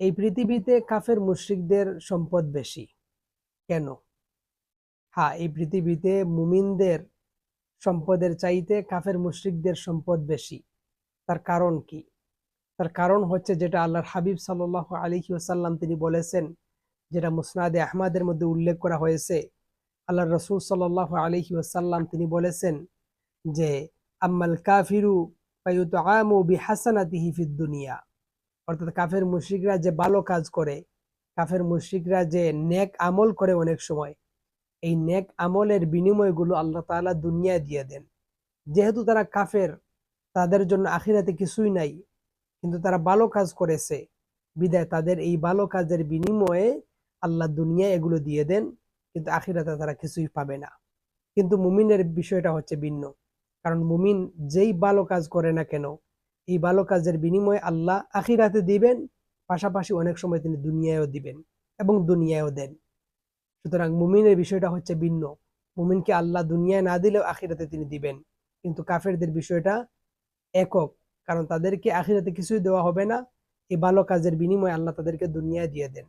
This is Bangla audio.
এই পৃথিবীতে কাফের মুশরিকদের সম্পদ বেশি। কেন? হ্যাঁ এই পৃথিবীতে মুমিনদের সম্পদের চাইতে কাফের মুশরিকদের সম্পদ বেশি। তার কারণ কি? তার কারণ হচ্ছে যেটা আল্লাহর হাবিব সাল্লাহ আলিহি ওসাল্লাম তিনি বলেছেন, যেটা মুসনাদে আহমাদের মধ্যে উল্লেখ করা হয়েছে। আল্লাহ রসুল সাল্লাহ আলিহি ওসাল্লাম তিনি বলেছেন যে, আম্মাল কাফিরু পাইউত আমু বি হাসানাতিহি ফিদ দুনিয়া। অর্থাৎ কাফের মুশরিকরা যে ভালো কাজ করে, কাফের মুশরিকরা যে নেক আমল করে অনেক সময়, এই নেক আমলের বিনিময়গুলো আল্লাহ তাআলা দুনিয়ায় দিয়ে দেন। যেহেতু তারা কাফের, তাদের জন্য আখিরাতে কিছুই নাই, কিন্তু তারা ভালো কাজ করেছে। বিদায়, তাদের এই ভালো কাজের বিনিময়ে আল্লাহ দুনিয়ায় এগুলো দিয়ে দেন, কিন্তু আখিরাতে তারা কিছুই পাবে না। কিন্তু মুমিনের বিষয়টা হচ্ছে ভিন্ন, কারণ মুমিন যেই ভালো কাজ করে না কেন এই ভালো কাজের বিনিময়ে আল্লাহ আখিরাতে দিবেন, পাশাপাশি অনেক সময় তিনি দুনিয়ায়ও দিবেন এবং দুনিয়ায়ও দেন। সুতরাং মুমিনের বিষয়টা হচ্ছে ভিন্ন। মুমিনকে আল্লাহ দুনিয়ায় না দিলেও আখিরাতে তিনি দিবেন। কিন্তু কাফেরদের বিষয়টা একক, কারণ তাদেরকে আখিরাতে কিছুই দেওয়া হবে না। এই ভালো কাজের বিনিময়ে আল্লাহ তাদেরকে দুনিয়ায় দিয়ে দেন।